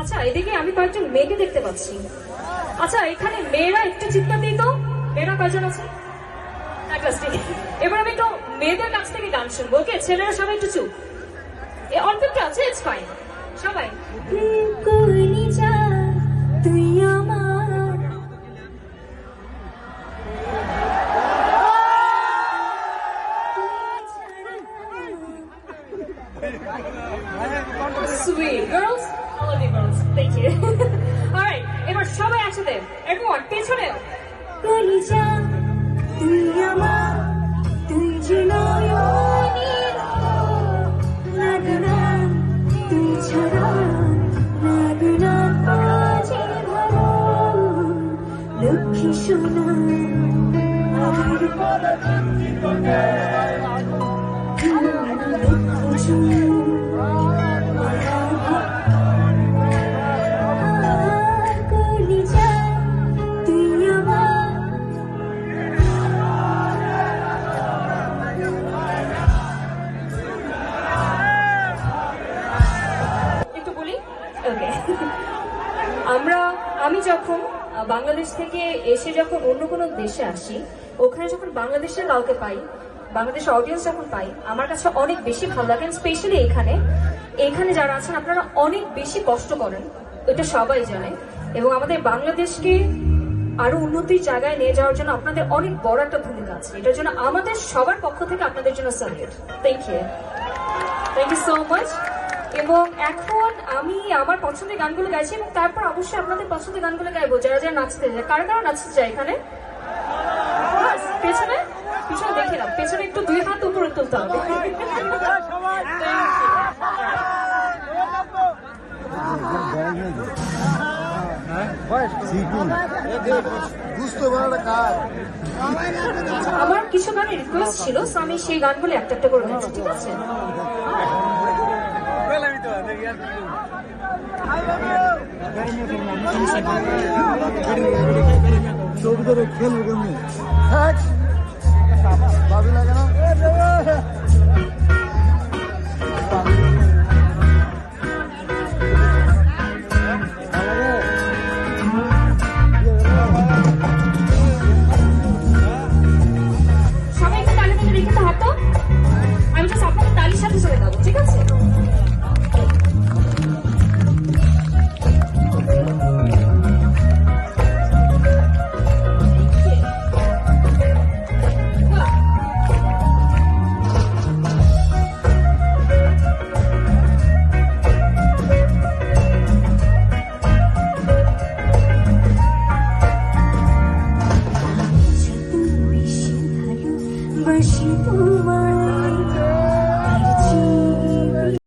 আচ্ছা এদিকে আমি কয়েকজন মেয়েকে দেখতে পাচ্ছি। আচ্ছা এখানে মেয়েরা একটু চিৎকার দিই তো? মেয়েরা কয়জন আছে? এবার আমি একটু মেয়েদের কাছ থেকে গান শুনব। ওকে, ছেলেরা সবাই একটু চুপ। অল্প একটু আছে ফাইন সবাই। তুই আমার girls, I love you সবাই একসাথে everyone পেছনে কলিজা তুই আমার তুই আমার আমি যখন বাংলাদেশ থেকে এসে যখন অন্য কোনো দেশে আসি, ওখানে যখন বাংলাদেশের কাউকে পাই বাংলাদেশের অডিয়েন্স যখন পাই, আমার কাছে অনেক বেশি ভালো লাগে। স্পেশালি এখানে এখানে যারা আছেন, আপনারা অনেক বেশি কষ্ট করেন, এটা সবাই জানে। এবং আমাদের বাংলাদেশকে আরও উন্নতির জায়গায় নিয়ে যাওয়ার জন্য আপনাদের অনেক বড় একটা ভূমিকা আছে। এটার জন্য আমাদের সবার পক্ষ থেকে আপনাদের জন্য salute thank you thank you so much এবং এখন আমি আমার পছন্দের গানগুলো গাইছি এবং তারপর অবশ্যই আপনাদের পছন্দের গানগুলো গাইবো, যারা যারা নাচতে যায়। কারা কারা নাচতে যায় এখানে? পেছনে? পিছনে দেখে না পেছনে একটু দুই হাত উপরে তুলতে হবে। আমার কিছু গানের রিকোয়েস্ট ছিল আমি সেই গানগুলো একটা একটা করে ঠিক আছে? खेल